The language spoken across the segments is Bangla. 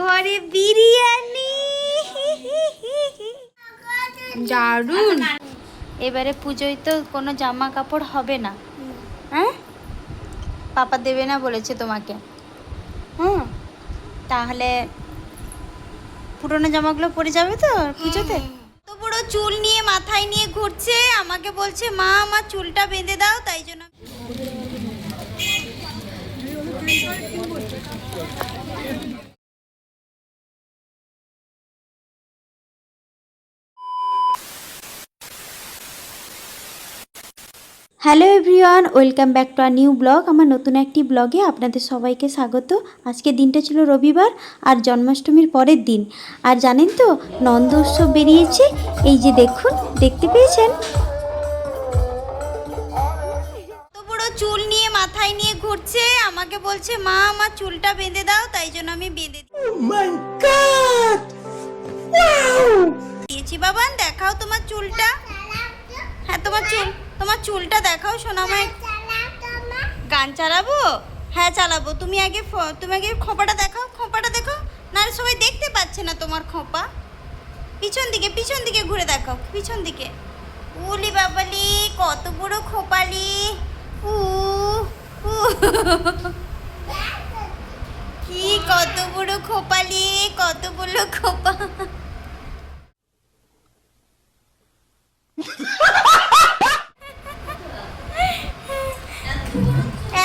ঘরে বিরিয়ানি। দারুণ এবারে পুজোয় তো কোনো জামা কাপড় হবে না। হ্যাঁ? পাপা দেবে না বলেছে তোমাকে। হ্যাঁ। তাহলে পুরনো জামাগুলো পরে যাবে তো পুজোতে? তো বড় চুল নিয়ে মাথায় নিয়ে ঘুরছে আমাকে বলছে মা আমার চুলটা বেঁধে দাও। তাই জন্য hello everyone welcome back to our new blog. আমার নতুন একটি ব্লগে আপনাদের সবাইকে স্বাগত। আজকে দিনটা ছিল রবিবার আর জন্মাষ্টমীর পরের দিন। আর জানেন তো নন্দ উৎসব বেরিয়েছে। এই যে দেখুন দেখতে পেয়েছেন? তো বড় চুল নিয়ে মাথায় নিয়ে ঘুরছে। আমাকে বলছে মা আমার চুলটা বেঁধে দাও তাই জন্য আমি বেঁধে দিয়েছি। বাবান দেখাও তোমার চুলটা। হ্যাঁ তোমার চুল। তোমার চুলটা দেখাও সোনামায় গান চালাবো হ্যাঁ চালাবো। তুমি আগে তুমি আগে খোঁপাটা দেখাও খোঁপাটা দেখো না সবাই দেখতে পাচ্ছে না তোমার খোঁপা। পিছন দিকে পিছন দিকে ঘুরে দেখাও পিছন দিকে। উলি বাবালি কত বড় খোপালি। উ উ। কি কত বড় খোপালি কত বড় খোপা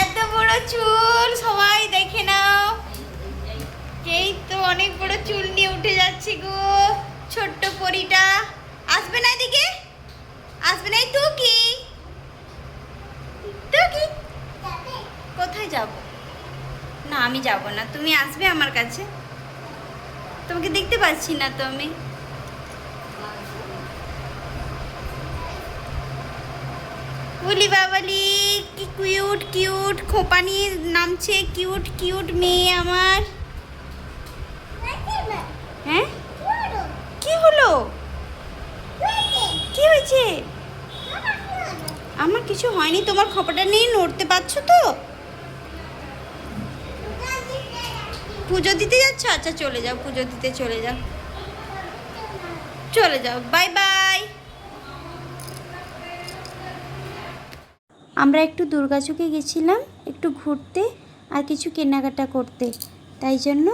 এত বড় চুল সবাই দেখে নাও এই তো অনেক বড় চুল নিয়ে উঠে যাচ্ছে গো ছোট্ট পরিটা আসবে না এদিকে আসবে না তুই কি তুই কি কোথায় যাব। না, আমি যাব না। তুমি আসবে আমার কাছে? তোমাকে দেখতে পাচ্ছি না তো আমি। বলি বাবালি কি কিউট কিউট খোপা নিয়ে নামছে। কিউট কিউট মেয়ে আমার। হ্যাঁ? কি হলো? কি হয়েছে? আমার কিছু হয়নি। তোমার খোপাটা নিয়ে নড়তে পারছ তো? পুজো দিতে যাচ্ছ? আচ্ছা চলে যাও, পুজো দিতে চলে যাও। চলে যাও, বাই বাই। আমরা একটু দুর্গাচকে গেছিলাম, একটু ঘুরতে আর কিছু কেনাকাটা করতে। তাই জন্য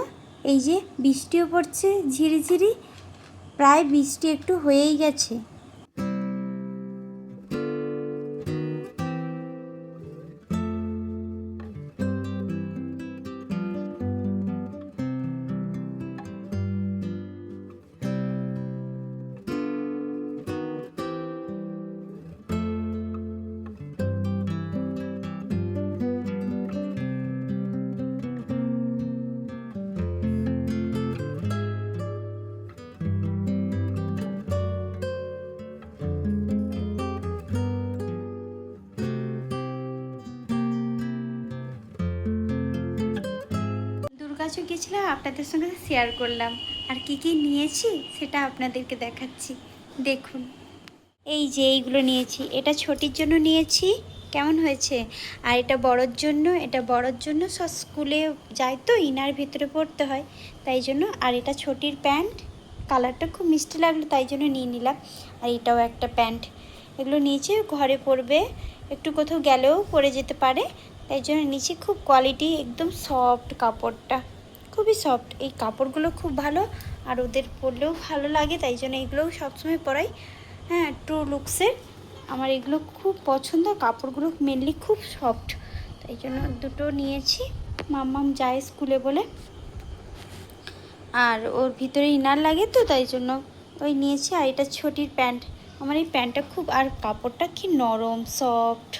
এই যে বৃষ্টিও পড়ছে, ঝিরিঝিরি, প্রায় বৃষ্টি একটু হয়েই গেছে। দুর্গাচক গেছিলাম, আপনাদের সঙ্গে শেয়ার করলাম। আর কি কি নিয়েছি সেটা আপনাদেরকে দেখাচ্ছি। দেখুন, এই যে এইগুলো নিয়েছি। এটা ছোটির জন্য নিয়েছি, কেমন হয়েছে? আর এটা বড়োর জন্য, এটা বড়োর জন্য সব স্কুলে যায় তো, ইনার ভিতরে পড়তে হয়। তাই জন্য, আর এটা ছোটির প্যান্ট। কালারটা খুব মিষ্টি লাগল, তাই জন্য নিয়ে নিলাম। আর এটাও একটা প্যান্ট। এগুলো নিয়েছি, ঘরে পরবে, একটু কোথাও গেলেও পরে যেতে পারে। তাই জন্য নিচে খুব কোয়ালিটি একদম সফট কাপড়টা। খুবই সফট এই কাপড়গুলো খুব ভালো, আর ওদের পরলেও ভালো লাগে, তাই জন্য এগুলোও সবসময় পরাই। হ্যাঁ ট্রু লুকসের আমার এগুলো খুব পছন্দ, কাপড়গুলো মেনলি খুব সফট তাই জন্য দুটো নিয়েছি, মাম্মাম যায় স্কুলে বলে। আর ওর ভিতরে ইনার লাগে তো, তাই জন্য ওই নিয়েছি, আর এটা ছোটির প্যান্ট। আমার এই প্যান্টটা খুব, আর কাপড়টা কি নরম সফট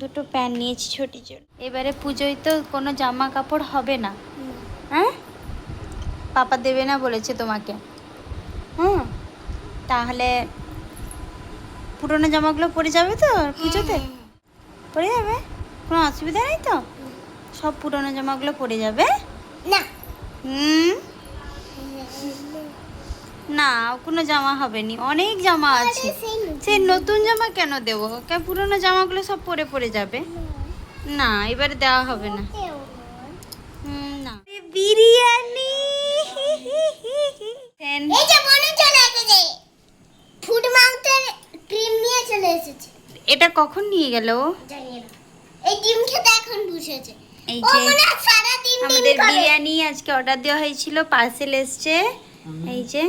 দুটো প্যান্ট নিয়েছি ছোটির জন্য। এবারে পুজোয় তো কোনো জামা কাপড় হবে না। পাপা দেবে না বলেছে তোমাকে। হুম? তাহলে পুরোনো জামাগুলো পরে যাবে তো পুজোতে? পরে যাবে? কোনো অসুবিধা নেই তো? সব পুরোনো জামাগুলো পরে যাবে? না। হুম? না কোনো জামা হবে নি অনেক জামা আছে। সেই নতুন জামা। কেন দেবো? কেন পুরোনো জামাগুলো সব পরে পরে যাবে। না। এবারে দেওয়া হবে না। হুম, না। বিরিয়ানি! এটা কখন নিয়ে গেল? এই আমাদের বিরিয়ানি আজকে অর্ডার দেওয়া হয়েছিল পার্সেল এসছে। এই যে।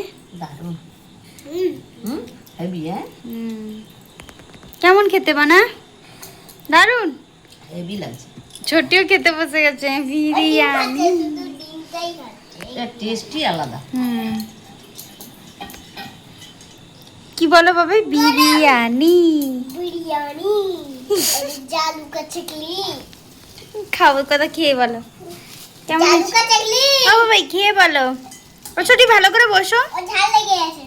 কেমন খেতে বানা? দারুণ। হেভি ছোটিও খেতে বসে গেছে। বিরিয়ানি। টেস্টই আলাদা। হুম। কি বলো বাবা? বিরিয়ানি। বিরিয়ানি। আর জালু কা? চিকলি খাব কথা খেয়ে বলো। কেমন জালু ও ভাই খেয়ে বলো। ও ছোটি ভালো করে বসো। ও ঝাল লেগে আছে।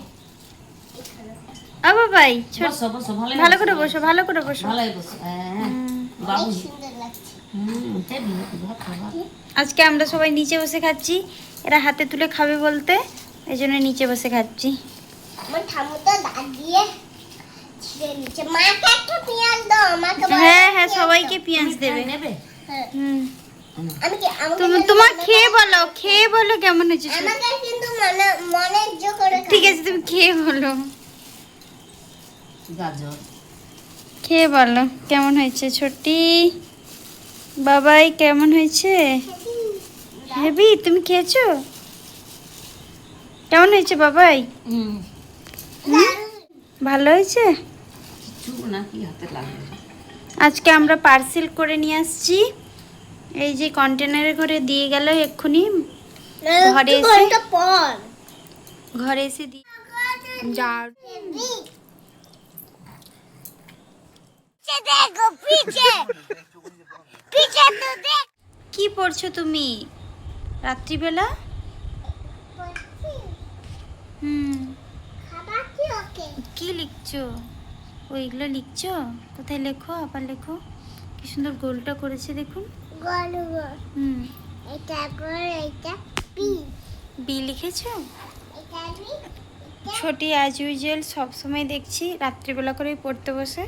বসো ভালো ভালো করে বসো। ভালো করে বসো। ভালোই বসো। হ্যাঁ বাবু আজকে আমরা সবাই নিচে বসে খাচ্ছি। এরা হাতে তুলে খাবে বলতে এই জন্য নিচে বসে খাচ্ছি। হ্যাঁ হ্যাঁ সবাইকে দেবে। হুম। তোমার খেয়ে বলো খেয়ে বলো কেমন হয়েছে ঠিক আছে তুমি খেয়ে বলো। খেয়ে বলো কেমন হয়েছে ছোটি বাবাই কেমন হয়েছে? হেবি তুমি খেয়েছো? কেমন হয়েছে বাবাই? ভালো হয়েছে? আজকে আমরা পার্সেল করে নিয়ে আসছি। এই যে কন্টেনারে করে দিয়ে গেল এক্ষুনি। ঘরে এসে ঘরে এসে দিয়ে যা কি পড়ছো তুমি? রাত্রিবেলা? হুম। কি লিখছো? ওইগুলো লিখছো? কোথায় লেখো? আবার লেখো? কি সুন্দর গোলটা করেছে দেখুন। এটা করে পি বি লিখেছো? ছোটি অ্যাজ ইউজুয়াল সবসময় দেখছি, রাত্রিবেলা করেই পড়তে বসে।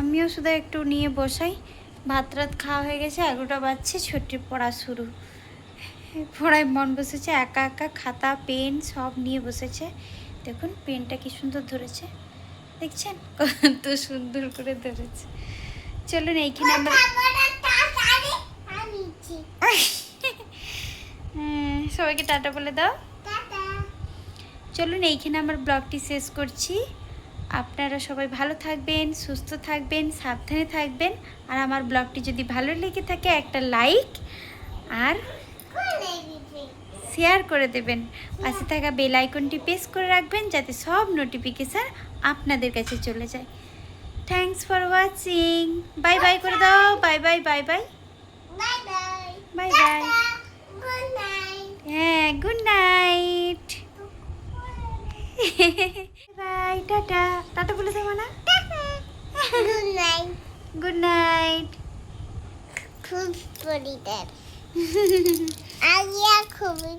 আমিও শুধু একটু নিয়ে বসাই। ভাত রাত খাওয়া হয়ে গেছে এগারোটা বাজছে ছোটির পড়া শুরু। পড়ায় মন বসেছে একা একা খাতা পেন সব নিয়ে বসেছে। দেখুন পেনটা কি সুন্দর ধরেছে। দেখছেন? কত সুন্দর করে ধরেছে। চলুন এইখানে আমরা সবাইকে টাটা বলে দাও। চলুন এইখানে আমার ব্লগটি শেষ করছি। আপনারা সবাই ভালো থাকবেন সুস্থ থাকবেন সাবধানে থাকবেন। আর আমার ব্লগটি যদি ভালো লেগে থাকে একটা লাইক আর শেয়ার করে দেবেন। পাশে থাকা বেল আইকনটি প্রেস করে রাখবেন যাতে সব নোটিফিকেশান আপনাদের কাছে চলে যায়। Thanks for watching bye bye করে দাও। Bye bye bye bye bye bye হ্যাঁ good night bye tata tata বলে দেবো না গুড নাইট গুড নাইট খুব পরিতার আলিয়া খুবই